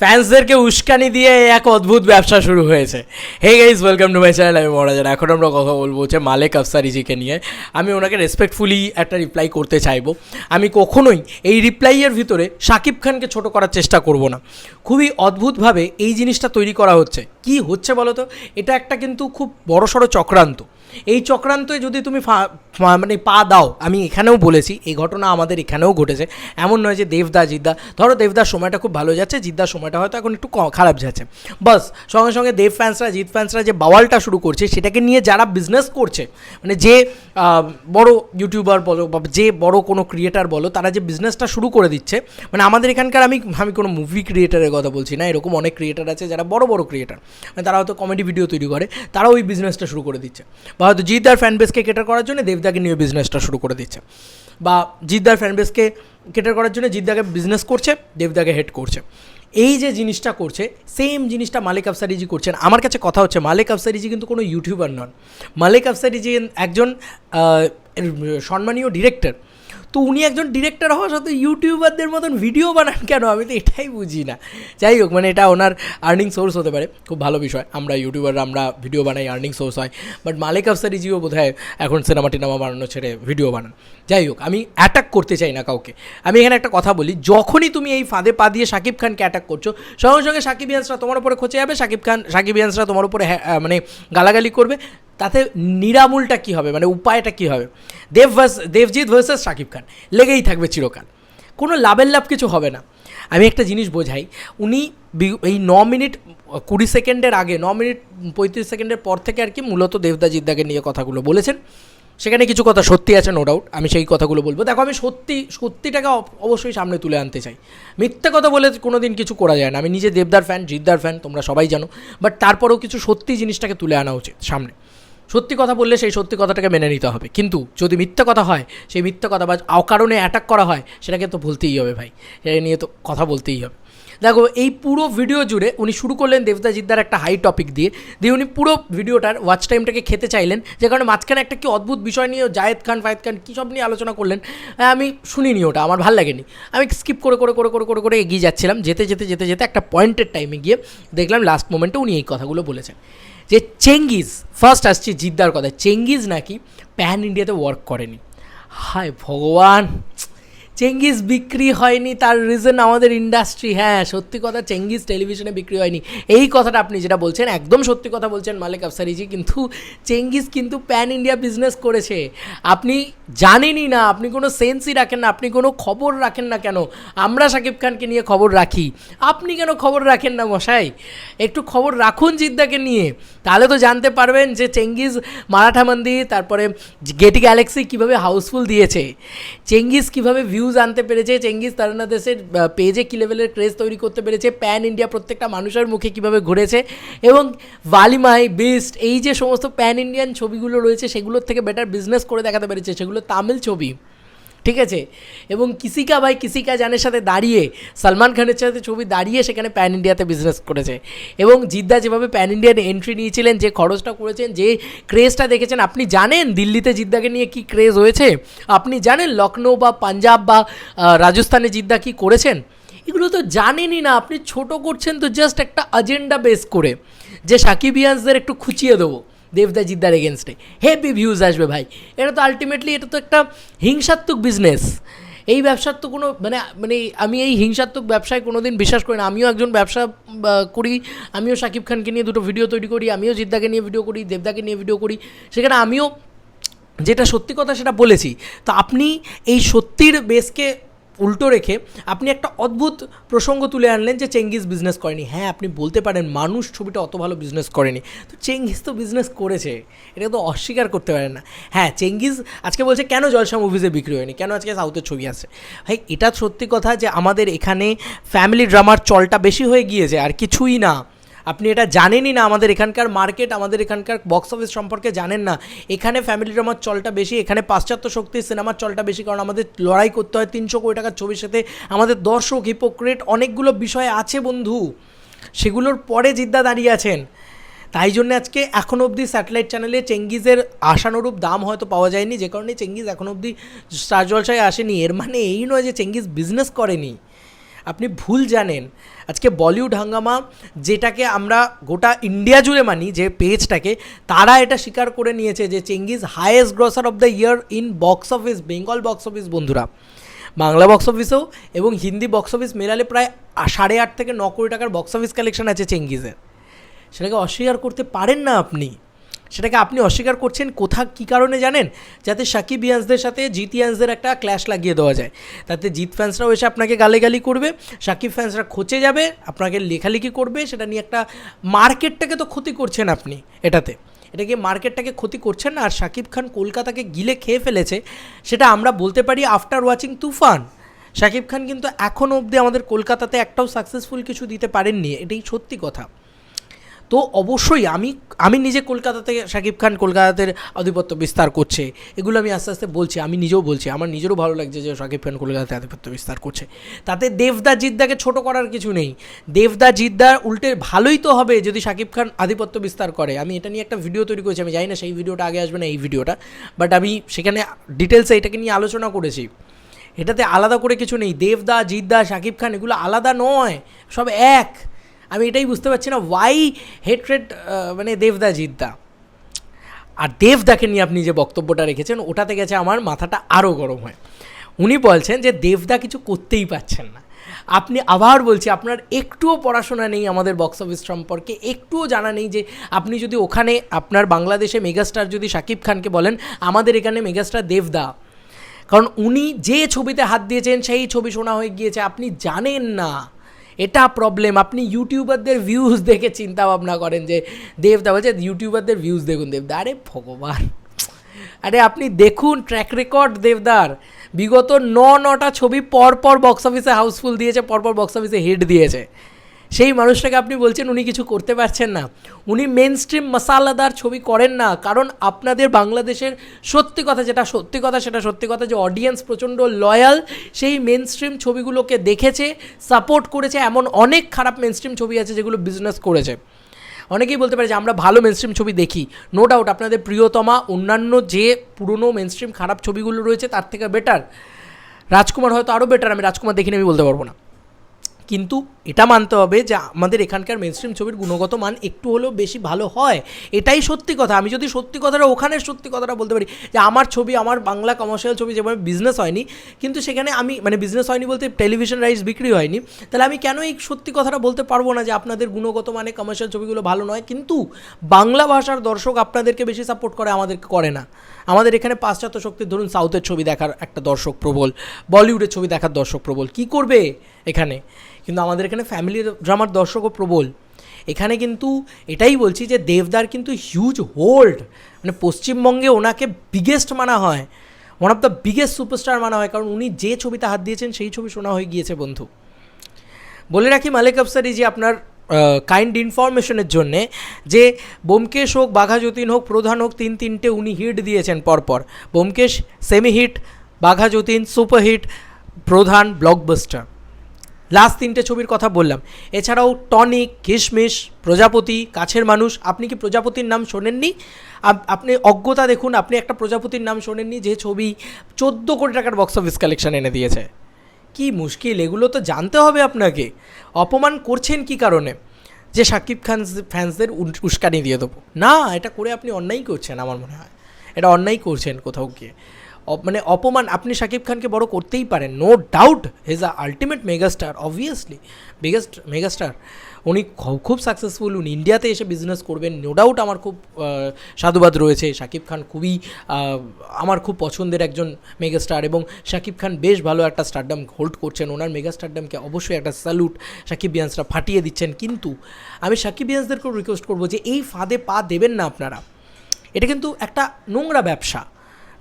ফ্যান্সদেরকে উস্কানি দিয়ে এক অদ্ভুত ব্যবসা শুরু হয়েছে। Hey guys welcome to my channel আমি মহারাজান। এখন আমরা কথা বলব হচ্ছে মালেক আফসারিজিকে নিয়ে। আমি ওনাকে রেসপেক্টফুলি একটা রিপ্লাই করতে চাইব। আমি কখনোই এই রিপ্লাইয়ের ভিতরে শাকিব খানকে ছোট করার চেষ্টা করব না। খুবই অদ্ভুতভাবে এই জিনিসটা তৈরি করা হচ্ছে। কি হচ্ছে বলো তো এটা একটা কিন্তু খুব বড়সড় চক্রান্ত। এই চক্রান্তে যদি তুমি মানে পা দাও, আমি এখানেও বলেছি, এই ঘটনা আমাদের এখানেও ঘটেছে। এমন নয় যে দেবদা, জিদ্দা। ধরো দেবদার সময়টা খুব ভালো যাচ্ছে, জিদ্দার সময়টা হয়তো এখন একটু খারাপ যাচ্ছে। বাস, সঙ্গে সঙ্গে দেব ফ্যান্সরা জিৎ ফ্যান্সরা যে বাওয়ালটা শুরু করছে, সেটাকে নিয়ে যারা বিজনেস করছে মানে যে বড় ইউটিউবার বলো বা যে বড় কোনো ক্রিয়েটার বলো, তারা যে বিজনেসটা শুরু করে দিচ্ছে মানে আমাদের এখানকার আমি আমি কোনো মুভি ক্রিয়েটারের কথা বলছি না, এরকম অনেক ক্রিয়েটার আছে যারা বড় বড় ক্রিয়েটার মানে তারা হয়তো কমেডি ভিডিও তৈরি করে তারা ওই বিজনেসটা শুরু করে দিচ্ছে। হয়তো জিদ্দার ফ্যান বেসকে কেটার করার জন্য দেবদাকে নিয়ে বিজনেসটা শুরু করে দিচ্ছে। বা জিদ্দার ফ্যান বেসকে কেটার করার জন্য জিদ্দাকে বিজনেস করছে, দেবদাকে হেড করছে। এই যে জিনিসটা করছে সেম জিনিসটা মালিক আফসারিজি করছেন। আমার কাছে কথা হচ্ছে, মালিক আফসারিজি কিন্তু কোনো ইউটিউবার নন। মালিক আফসারিজি একজন সম্মানীয় ডিরেক্টর তো উনি একজন ডিরেক্টর হওয়া সত্ত্বেও ইউটিউবারদের মতন ভিডিও বানান কেন? আমি তো এটাই বুঝি না। যাই হোক মানে এটা ওনার আর্নিং সোর্স হতে পারে। খুব ভালো বিষয়। আমরা ইউটিউবাররা আমরা ভিডিও বানাই আর্নিং সোর্স হয়। বাট মালিক আফসারিজিও বোধ হয় এখন সিনেমা টিনেমা বানানো ছেড়ে ভিডিও বানান। যাই হোক, আমি অ্যাটাক করতে চাই না কাউকে। আমি এখানে একটা কথা বলি, যখনই তুমি এই ফাঁদে পা দিয়ে শাকিব খানকে অ্যাটাক করছ, সঙ্গে সঙ্গে শাকিব ইয়ান্সরা তোমার উপরে খোঁচে যাবে শাকিব খান শাকিব ইয়ান্সরা তোমার উপরে মানে গালাগালি করবে। তাতে নিরামূলটা কী হবে? মানে উপায়টা কী হবে? Dev versus Debjit versus Shakib Khan. লেগেই থাকবে চিরকাল। কোনো লাভের লাভ কিছু হবে না। আমি একটা জিনিস বোঝাই। উনি এই ন মিনিট, কুড়ি সেকেন্ডের আগে, ন মিনিট পঁয়ত্রিশ সেকেন্ডের পর থেকে আর কি মূলত দেবদা জিদ্দাকে নিয়ে কথাগুলো বলেছেন। সেখানে কিছু কথা সত্যি আছে নো ডাউট আমি সেই কথাগুলো বলব। দেখো, আমি সত্যি, সত্যিটাকে অব- অবশ্যই সামনে তুলে আনতে চাই। মিথ্যে কথা বলে কোনো দিন কিছু করা যায় না। আমি নিজে দেবদার ফ্যান জিদ্দার ফ্যান তোমরা সবাই জানো। বাট তারপরেও কিছু সত্যি জিনিসটাকে তুলে আনা উচিত, সামনে। সত্যি কথা বললে সেই সত্যি কথাটাকে মেনে নিতে হবে। কিন্তু যদি মিথ্যা কথা হয়, সেই মিথ্যা কথা বা অকারণে অ্যাটাক করা হয়, সেটাকে তো বলতেই হবে ভাই। সেটা নিয়ে তো কথা বলতেই হবে। দেখো, এই পুরো ভিডিও জুড়ে উনি শুরু করলেন দেবদা জিদ্দার একটা হাই টপিক দিয়ে। দিয়ে উনি পুরো ভিডিওটার ওয়াচ টাইমটাকে খেতে চাইলেন। যে কারণে মাঝখানে একটা কি অদ্ভুত বিষয় নিয়ে জায়েদ খান, ফায়েদ খান কী সব নিয়ে আলোচনা করলেন আমি শুনিনি ওটা, আমার ভালো লাগেনি। আমি স্কিপ করে করে করে করে করে করে এগিয়ে যাচ্ছিলাম। যেতে যেতে যেতে যেতে একটা পয়েন্টের টাইমে গিয়ে দেখলাম লাস্ট মোমেন্টে উনি এই কথাগুলো বলেছেন। যে চেঙ্গিজ ফার্স্ট আসছি জিদ্দার কথা। চেঙ্গিজ নাকি প্যান ইন্ডিয়াতে ওয়ার্ক করেনি। হায় ভগবান! চেঙ্গিজ বিক্রি হয়নি, তার রিজন আমাদের ইন্ডাস্ট্রি হ্যাঁ সত্যি কথা, চেঙ্গিস টেলিভিশনে বিক্রি হয়নি। এই কথাটা আপনি যেটা বলছেন, একদম সত্যি কথা বলছেন মালিক আফসারিজি, কিন্তু চেঙ্গিস কিন্তু প্যান ইন্ডিয়া বিজনেস করেছে। আপনি জানেনই না, আপনি কোনো সেন্সই রাখেন না, আপনি কোনো খবর রাখেন না কেন? আমরা শাকিব খানকে নিয়ে খবর রাখি। আপনি কেন খবর রাখেন না মশাই? একটু খবর রাখুন জিদ্দাকে নিয়ে। তাহলে তো জানতে পারবেন যে চেঙ্গিস মারাঠা মন্দির, তারপরে গেটি গ্যালাক্সি কীভাবে হাউসফুল দিয়েছে। চেঙ্গিজ কীভাবে ভিউজ আনতে পেরেছে চেঙ্গিস তারানা দেশের পেজে কী লেভেলের ক্রেজ তৈরি করতে পেরেছে প্যান ইন্ডিয়া প্রত্যেকটা মানুষের মুখে কীভাবে ঘুরেছে, এবং ভালিমাই বিস্ট এই যে সমস্ত প্যান ইন্ডিয়ান ছবিগুলো রয়েছে, সেগুলোর থেকে বেটার বিজনেস করে দেখাতে পেরেছে, সেগুলো তামিল ছবি। ঠিক আছে? এবং কিসিকা ভাই কিসিকা জানের সাথে দাঁড়িয়ে, সালমান খানের সাথে ছবি দাঁড়িয়ে সেখানে প্যান ইন্ডিয়াতে বিজনেস করেছে। এবং জিদ্দা যেভাবে প্যান ইন্ডিয়ান এন্ট্রি নিয়েছিলেন, যে খরচটা করেছেন, যে ক্রেজটা দেখেছেন, আপনি জানেন দিল্লিতে জিদ্দাকে নিয়ে কি ক্রেজ হয়েছে? আপনি জানেন লখনৌ বা পাঞ্জাব বা রাজস্থানে জিদ্দা কি করেছেন? এগুলো তো জানেনই না, আপনি ছোট করছেন তো জাস্ট একটা এজেন্ডা বেস করে, যে সাকিবিয়ান্সদের একটু খুঁচিয়ে দেবো। দেবদা জিদ্দার এগেনস্টে হেভি ভিউজ আসবে ভাই। এটা তো আলটিমেটলি এটা তো একটা হিংসাত্মক বিজনেস এই ব্যবসার তো কোনো মানে মানে আমি এই হিংসাত্মক ব্যবসায় কোনো দিন বিশ্বাস করি না। আমিও একজন ব্যবসা করি। আমিও শাকিব খানকে নিয়ে দুটো ভিডিও তৈরি করি। আমিও জিদ্দাকে নিয়ে ভিডিও করি, দেবদাকে নিয়ে ভিডিও করি। সেখানে আমিও যেটা সত্যি কথা সেটা বলেছি। তো আপনি এই সত্যির বেসকে উল্টো রেখে আপনি একটা অদ্ভুত প্রসঙ্গ তুলে আনলেন যে চেঙ্গিস বিজনেস করেনি। হ্যাঁ আপনি বলতে পারেন মানুষ ছবিটা অত ভালো বিজনেস করেনি। তো চেঙ্গিস তো বিজনেস করেছে, এটা তো অস্বীকার করতে পারেন না। হ্যাঁ চেঙ্গিস আজকে বলছে কেন জলসা মুভিজে বিক্রি হয়নি, কেন আজকে সাউথের ছবি আসছে? ভাই, এটা সত্যি কথা যে আমাদের এখানে ফ্যামিলি ড্রামার চলটা বেশি হয়ে গিয়েছে, আর কিছুই না। আপনি এটা জানেনই না, আমাদের এখানকার মার্কেট আমাদের এখানকার বক্স অফিস সম্পর্কে জানেন না। এখানে ফ্যামিলি ড্রামার চলটা বেশি, এখানে পাশ্চাত্য শক্তির সিনেমার চলটা বেশি, কারণ আমাদের লড়াই করতে হয় তিনশো কোটি টাকার ছবির সাথে। আমাদের দর্শক হিপোক্রেট অনেকগুলো বিষয় আছে বন্ধু। সেগুলোর পরে জিদ্দা দাঁড়িয়ে আছেন। তাই জন্য আজকে এখন অবধি স্যাটেলাইট চ্যানেলে চেঙ্গিজের আশানুরূপ দাম হয়তো পাওয়া যায়নি, যে কারণে চেঙ্গিজ এখন অবধি স্টার জলসায় আসেনি। এর মানে এই নয় যে চেঙ্গিজ বিজনেস করেনি। আপনি ভুল জানেন। আজকে বলিউড হাঙ্গামা যেটাকে আমরা গোটা ইন্ডিয়া জুড়ে মানি, যে পেজটাকে, তারা এটা স্বীকার করে নিয়েছে যে Chengiz highest grosser of the year in box office Bengal box office বন্ধুরা। বাংলা বক্স অফিসেও এবং হিন্দি বক্স অফিস মেলালে প্রায় সাড়ে আট থেকে ন কোটি টাকার বক্স অফিস কালেকশন আছে চেঙ্গিজের। সেটাকে অস্বীকার করতে পারেন না আপনি। সেটাকে আপনি অস্বীকার করছেন, কোথা, কী কারণে জানেন? যাতে সাকিব ইয়ান্সদের সাথে জিত ইয়ান্সদের একটা ক্ল্যাশ লাগিয়ে দেওয়া যায়। তাতে জিত ফ্যান্সরাও এসে আপনাকে গালিগালি করবে, সাকিব ফ্যান্সরা খচে যাবে, আপনাকে লেখালেখি করবে, সেটা নিয়ে একটা মার্কেটটাকে তো ক্ষতি করছেন আপনি এটাতে। এটাকে মার্কেটটাকে ক্ষতি করছেন না, আর শাকিব খান কলকাতাকে গিলে খেয়ে ফেলেছে, সেটা আমরা বলতে পারি আফটার ওয়াচিং তুফান। শাকিব খান কিন্তু এখনও অবধি আমাদের কলকাতাতে একটাও সাকসেসফুল কিছু দিতে পারেননি, এটাই সত্যি কথা। তো অবশ্যই আমি আমি নিজে কলকাতা থেকে শাকিব খান কলকাতাতে আধিপত্য বিস্তার করছে, এগুলো আমি আস্তে আস্তে বলছি, আমি নিজেও বলছি, আমার নিজেরও ভালো লাগছে যে শাকিব খান কলকাতাতে আধিপত্য বিস্তার করছে। তাতে দেবদা জিদ্দাকে ছোট করার কিছু নেই। দেবদা জিদ্দা উল্টে ভালোই তো হবে যদি শাকিব খান আধিপত্য বিস্তার করে। আমি এটা নিয়ে একটা ভিডিও তৈরি করেছি, আমি জানি না সেই ভিডিওটা আগে আসবে না এই ভিডিওটা বাট আমি সেখানে ডিটেলসে এটাকে নিয়ে আলোচনা করেছি। এটাতে আলাদা করে কিছু নেই। দেবদা, জিদ্দা, শাকিব খান এগুলো আলাদা নয়, সব এক। আমি এটাই বুঝতে পারছি না ওয়াই হেট্রেড মানে দেবদা জিদ্দা। আর দেবদাকে নিয়ে আপনি যে বক্তব্যটা রেখেছেন, ওটাতে গেছে আমার মাথাটা আরও গরম হয়। উনি বলছেন যে দেবদা কিছু করতেই পারছেন না। আপনি আবার বলছি, আপনার একটুও পড়াশোনা নেই আমাদের বক্স অফিস সম্পর্কে, একটুও জানা নেই যে আপনি যদি ওখানে আপনার বাংলাদেশে মেগাস্টার যদি শাকিব খানকে বলেন, আমাদের এখানে মেগাস্টার দেবদা। কারণ উনি যে ছবিতে হাত দিয়েছেন, সেই ছবি শোনা হয়ে গিয়েছে, আপনি জানেন না। এটা প্রবলেম আপনি ইউটিউবারদের ভিউজ দেখে চিন্তা ভাবনা করেন যে, দেবদা বলছে ইউটিউবারদের ভিউজ দেখুন দেবদা। আরে ভগবান। আরে আপনি দেখুন ট্র্যাক রেকর্ড দেবদার। বিগত ন নটা ছবি পরপর পর বক্স অফিসে হাউসফুল দিয়েছে, পরপর বক্স অফিসে হিট দিয়েছে। সেই মানুষটাকে আপনি বলছেন উনি কিছু করতে পারছেন না। উনি মেন স্ট্রিম মশালাদার ছবি করেন না। কারণ আপনাদের বাংলাদেশের সত্যি কথা যেটা, সত্যি কথা সেটা, সত্যি কথা যে অডিয়েন্স প্রচণ্ড লয়াল সেই মেন স্ট্রিম ছবিগুলোকে দেখেছে সাপোর্ট করেছে এমন অনেক খারাপ মেন স্ট্রিম ছবি আছে যেগুলো বিজনেস করেছে। অনেকেই বলতে পারে যে আমরা ভালো মেনস্ট্রিম ছবি দেখি। নো ডাউট আপনাদের প্রিয়তমা, অন্যান্য যে পুরনো মেনস্ট্রিম খারাপ ছবিগুলো রয়েছে তার থেকে বেটার রাজকুমার হয়তো আরও বেটার আমি রাজকুমার দেখিনি, আমি বলতে পারব না। কিন্তু এটা মানতে হবে যে আমাদের এখানকার মেনস্ট্রিম ছবির গুণগত মান একটু হলেও বেশি ভালো হয়। এটাই সত্যি কথা। আমি যদি সত্যি কথাটা ওখানের সত্যি কথাটা বলতে পারি যে আমার ছবি, আমার বাংলা কমার্শিয়াল ছবি যেভাবে বিজনেস হয়নি, কিন্তু সেখানে আমি মানে বিজনেস হয়নি বলতে টেলিভিশন রাইস বিক্রি হয়নি, তাহলে আমি কেন এই সত্যি কথাটা বলতে পারব না যে আপনাদের গুণগত মানে কমার্শিয়াল ছবিগুলো ভালো নয়? কিন্তু বাংলা ভাষার দর্শক আপনাদেরকে বেশি সাপোর্ট করে, আমাদেরকে করে না। আমাদের এখানে পাশ্চাত্য শক্তির, ধরুন সাউথের ছবি দেখার একটা দর্শক প্রবল বলিউডের ছবি দেখার দর্শক প্রবল, কি করবে? এখানে। কিন্তু আমাদের এখানে ফ্যামিলি ড্রামার দর্শকও প্রবল। এখানে কিন্তু এটাই বলছি যে দেবদার কিন্তু হিউজ হোল্ড মানে পশ্চিমবঙ্গে ওনাকে বিগেস্ট মানা হয়। One of the biggest superstar মানা হয়। কারণ উনি যে ছবিতে হাত দিয়েছেন, সেই ছবি শোনা হয়ে গিয়েছে, বন্ধু। বলে রাখি মালিক আফসারি যে আপনার কাইন্ড ইনফরমেশনের জন্যে যে বোমকেশ হোক বাঘা যতীন হোক, প্রধান হোক, তিন তিনটে উনি হিট দিয়েছেন পরপর। Byomkesh semi hit Bagha Jatin super hit Pradhan blockbuster last তিনটে ছবির কথা বললাম। এছাড়াও টনিক, কিশমিশ, প্রজাপতি, কাছের মানুষ। আপনি কি প্রজাপতির নাম শোনেননি? আপনি অজ্ঞতা দেখুন, আপনি একটা প্রজাপতির নাম শোনেননি যে ছবি চোদ্দ কোটি টাকার বক্স অফিস কালেকশন এনে দিয়েছে। কি মুশকিল, এগুলো তো জানতে হবে আপনাকে। অপমান করছেন কি কারণে? যে সাকিব খান ফ্যান্সদের উস্কানি দিয়ে দেবো। না, এটা করে আপনি অন্যায় করছেন আমার মনে হয়। এটা অন্যায় করছেন কোথাও গিয়ে। মানে অপমান আপনি শাকিব খানকে বড় করতেই পারেন। No doubt his a ultimate megastar obviously biggest megastar উনি খুব সাকসেসফুল উনি ইন্ডিয়াতে এসে বিজনেস করবেন। নো ডাউট আমার খুব সাধুবাদ রয়েছে। শাকিব খান খুবই আমার খুব পছন্দের একজন মেগাস্টার এবং শাকিব খান বেশ ভালো একটা স্টারডাম হোল্ড করছেন। ওনার মেগা স্টারডামকে অবশ্যই একটা স্যালুট শাকিব বিয়ান্সরা ফাটিয়ে দিচ্ছেন। কিন্তু আমি শাকিব বিয়ান্সদেরকেও রিকোয়েস্ট করব যে এই ফাঁদে পা দেবেন না আপনারা। এটা কিন্তু একটা নোংরা ব্যবসা।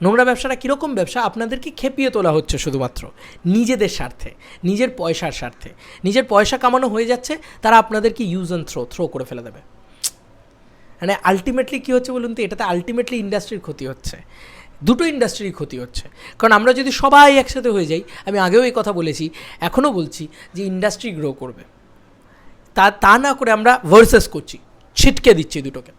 নোংরা ব্যবসাটা কীরকম ব্যবসা? আপনাদেরকে খেপিয়ে তোলা হচ্ছে শুধুমাত্র। নিজেদের স্বার্থে, নিজের পয়সার স্বার্থে। নিজের পয়সা কামানো হয়ে যাচ্ছে, তারা আপনাদেরকে ইউজ অ্যান্ড থ্রো থ্রো করে ফেলে দেবে। মানে আলটিমেটলি কী হচ্ছে বলুন তো? এটাতে আলটিমেটলি ইন্ডাস্ট্রির ক্ষতি হচ্ছে। দুটো ইন্ডাস্ট্রির ক্ষতি হচ্ছে। কারণ আমরা যদি সবাই একসাথে হয়ে যাই, আমি আগেও এই কথা বলেছি, এখনও বলছি যে ইন্ডাস্ট্রি গ্রো করবে। তা তা না করে আমরা ভার্সেস করছি। ছিটকে দিচ্ছি দুটোকে।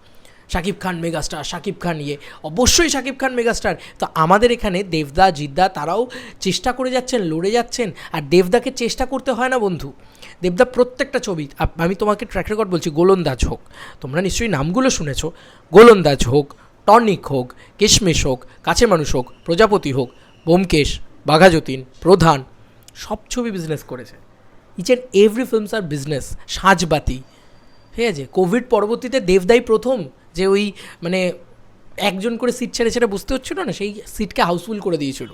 শাকিব খান মেগাস্টার, শাকিব খান ইয়ে অবশ্যই শাকিব খান মেগাস্টার। তো আমাদের এখানে দেবদা, জিদ্দা, তারাও চেষ্টা করে যাচ্ছেন, লড়ে যাচ্ছেন, আর দেবদাকে চেষ্টা করতে হয় না বন্ধু। দেবদা প্রত্যেকটা ছবি আমি তোমাকে ট্র্যাক রেকর্ড বলছি, গোলন্দাজ হোক, তোমরা নিশ্চয়ই নামগুলো শুনেছ, গোলন্দাজ হোক, টনিক হোক, কিশমিশ হোক কাছে মানুষ হোক, প্রজাপতি হোক বোমকেশ বাঘাযতীন, প্রধান, সব ছবি বিজনেস করেছে। ইচ অ্যান্ড এভরি ফিল্মস আর বিজনেস সাজবাতি। ঠিক আছে? কোভিড পরবর্তীতে দেবদাই প্রথম। যে ওই মানে একজন করে সিট ছেড়ে ছেড়ে বুঝতে হচ্ছিল না, সেই সিটকে হাউসফুল করে দিয়েছিল।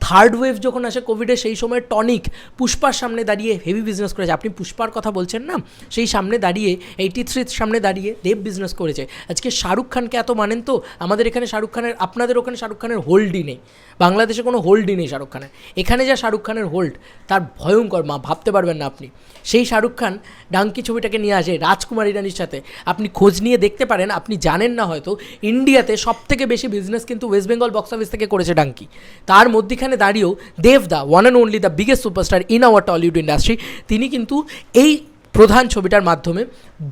থার্ড ওয়েভ যখন আসে কোভিডে সেই সময় টনিক পুষ্পার সামনে দাঁড়িয়ে হেভি বিজনেস করেছে। আপনি পুষ্পার কথা বলছেন না? সেই সামনে দাঁড়িয়ে এইটি থ্রির সামনে দাঁড়িয়ে দেব বিজনেস করেছে। আজকে শাহরুখ খানকে এত মানেন তো, আমাদের এখানে শাহরুখ খানের, আপনাদের ওখানে শাহরুখ খানের হোল্ডই নেই। বাংলাদেশে কোনো হোল্ডই নেই শাহরুখ খানের। এখানে যা শাহরুখ খানের হোল্ড তার ভয়ঙ্কর মা, ভাবতে পারবেন না আপনি। সেই শাহরুখ খান ডাঙ্কি ছবিটাকে নিয়ে আসে রাজকুমার ইরানির সাথে। আপনি খোঁজ নিয়ে দেখতে পারেন, আপনি জানেন না হয়তো, ইন্ডিয়াতে সব থেকে বেশি বিজনেস কিন্তু ওয়েস্ট বেঙ্গল বক্স অফিস থেকে করেছে ডাঙ্কি। তার মধ্যিখানে দাঁড়িয়েও দেবদা one and only the biggest superstar in our Tollywood industry তিনি কিন্তু এই প্রধান ছবিটার মাধ্যমে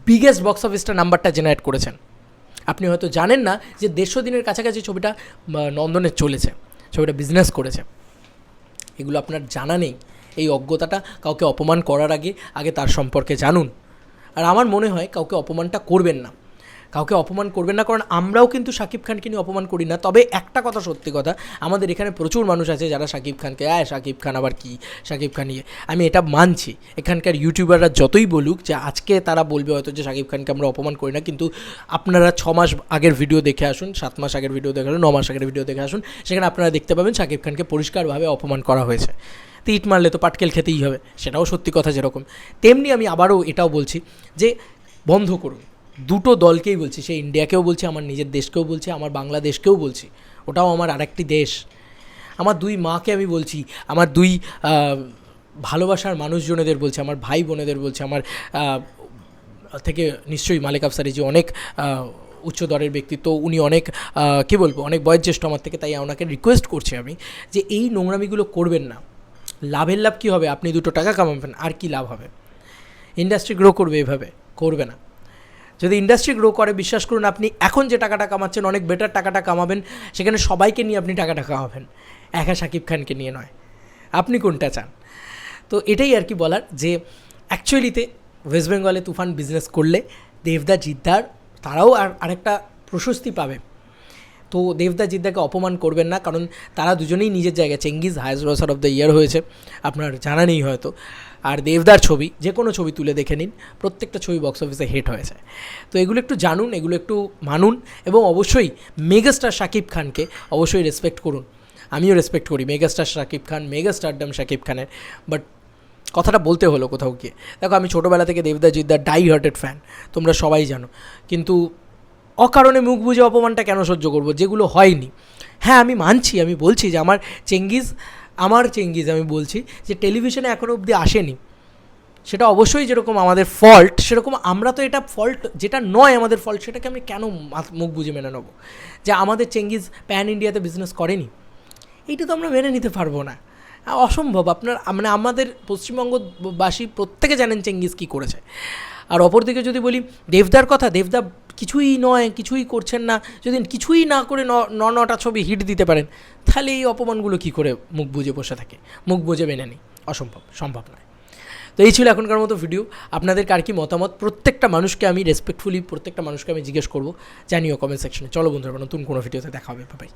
বিগেস্ট বক্স অফিসটা নাম্বারটা জেনারেট করেছেন। আপনি হয়তো জানেন না যে দেড়শো দিনের কাছাকাছি ছবিটা নন্দনে চলেছে, ছবিটা বিজনেস করেছে। এগুলো আপনার জানা নেই। এই অজ্ঞতাটা কাউকে অপমান করার আগে আগে তার সম্পর্কে জানুন। আর আমার মনে হয় কাউকে অপমানটা করবেন না। কাউকে অপমান করবেন না, কারণ আমরাও কিন্তু শাকিব খানকে নিয়ে অপমান করি না। তবে একটা কথা সত্যি কথা, আমাদের এখানে প্রচুর মানুষ আছে যারা শাকিব খানকে হ্যাঁ শাকিব খান, আবার কি? শাকিব খান ইয়ে। আমি এটা মানছি। এখানকার ইউটিউবাররা যতই বলুক যে আজকে তারা বলবে হয়তো যে শাকিব খানকে আমরা অপমান করি না, কিন্তু আপনারা ছ মাস আগের ভিডিও দেখে আসুন, সাত মাস আগের ভিডিও দেখে আসুন, ন মাস আগের ভিডিও দেখে আসুন, সেখানে আপনারা দেখতে পাবেন শাকিব খানকে পরিষ্কারভাবে অপমান করা হয়েছে। ইট মারলে তো পাটকেল খেতেই হবে, সেটাও সত্যি কথা যেরকম। তেমনি আমি আবারও এটাও বলছি যে বন্ধ করুন। দুটো দলকেই বলছি, সে ইন্ডিয়াকেও বলছি, আমার নিজের দেশকেও বলছি, আমার বাংলাদেশকেও বলছি, ওটাও আমার আরেকটি দেশ। আমার দুই মাকে আমি বলছি, আমার দুই ভালোবাসার মানুষজনেদের বলছি, আমার ভাই বোনেদের বলছি, আমার থেকে নিশ্চয়ই মালিক আফসারি যে অনেক উচ্চ দরের ব্যক্তিত্ব উনি অনেক কী বলব, অনেক বয়োজ্যেষ্ঠ আমার থেকে, তাই ওনাকে রিকোয়েস্ট করছি আমি যে এই নোংরামিগুলো করবেন না। লাভের লাভ কী হবে? আপনি দুটো টাকা কামাবেন, আর কি লাভ হবে? ইন্ডাস্ট্রি গ্রো করবে এভাবে, করবে না। যদি ইন্ডাস্ট্রি গ্রো করে, বিশ্বাস করুন আপনি এখন যে টাকাটা কামাচ্ছেন, অনেক বেটার টাকাটা কামাবেন। সেখানে সবাইকে নিয়ে আপনি টাকাটা কামাবেন। একা শাকিব খানকে নিয়ে নয়। আপনি কোনটা চান? তো এটাই আর কি বলার যে অ্যাকচুয়ালিতে ওয়েস্ট বেঙ্গলে তুফান বিজনেস করলে, দেবদা জিদ্দার, তারাও আর আরেকটা প্রশস্তি পাবে। তো দেবদা জিদ্দাকে অপমান করবেন না, কারণ তারা দুজনেই নিজের জায়গায়। Chengiz highest grosser of the year হয়েছে, আপনার জানা নেই হয়তো। আর দেবদার ছবি, যে কোনো ছবি তুলে দেখে নিন, প্রত্যেকটা ছবি বক্স অফিসে হিট হয়েছে তো এগুলো একটু জানুন, এগুলো একটু মানুন, এবং অবশ্যই মেগাস্টার শাকিব খানকে অবশ্যই রেসপেক্ট করুন। আমিও রেসপেক্ট করি মেগাস্টার শাকিব খান মেগাস্টারডাম শাকিব খানের। বাট কথাটা বলতে হলো কোথাও গিয়ে। দেখো, আমি ছোটোবেলা থেকে দেবদা জিদ্দার ডাই হার্টেড ফ্যান তোমরা সবাই জানো। কিন্তু অকারণে মুখ বুঝে অপমানটা কেন সহ্য করব? যেগুলো হয়নি। হ্যাঁ আমি মানছি, আমি বলছি যে আমার চেঙ্গিজ আমার চেঙ্গিজ আমি বলছি যে টেলিভিশনে এখনও অবধি আসেনি। সেটা অবশ্যই যেরকম আমাদের ফল্ট সেরকম আমরা তো এটা ফল্ট যেটা নয় আমাদের ফল্ট সেটাকে আমি কেন মুখ বুঝে মেনে নেব? যে আমাদের চেঙ্গিজ প্যান ইন্ডিয়াতে বিজনেস করেনি। এইটা তো আমরা মেনে নিতে পারব না। অসম্ভব। আপনার মানে আমাদের পশ্চিমবঙ্গবাসী প্রত্যেকে জানেন চেঙ্গিস কী করেছে। আর অপরদিকে যদি বলি, দেবদার কথা, দেবদা কিছুই নয়, কিছুই করছেন না। যদি কিছুই না করে ন নটা ছবি হিট দিতে পারেন, তাহলে এই অপমানগুলো কী করে মুখ বুঝে বসে থাকে? মুখ বুঝে মেনে নেই। অসম্ভব, সম্ভব নয়। তো এই ছিল এখনকার মতো ভিডিও। আপনাদের কার কি মতামত? প্রত্যেকটা মানুষকে আমি রেসপেক্টফুলি প্রত্যেকটা মানুষকে আমি জিজ্ঞেস করব। জানিও কমেন্ট সেকশনে চলো বন্ধুরা নতুন কোনো ভিডিওতে দেখা হবে। বাই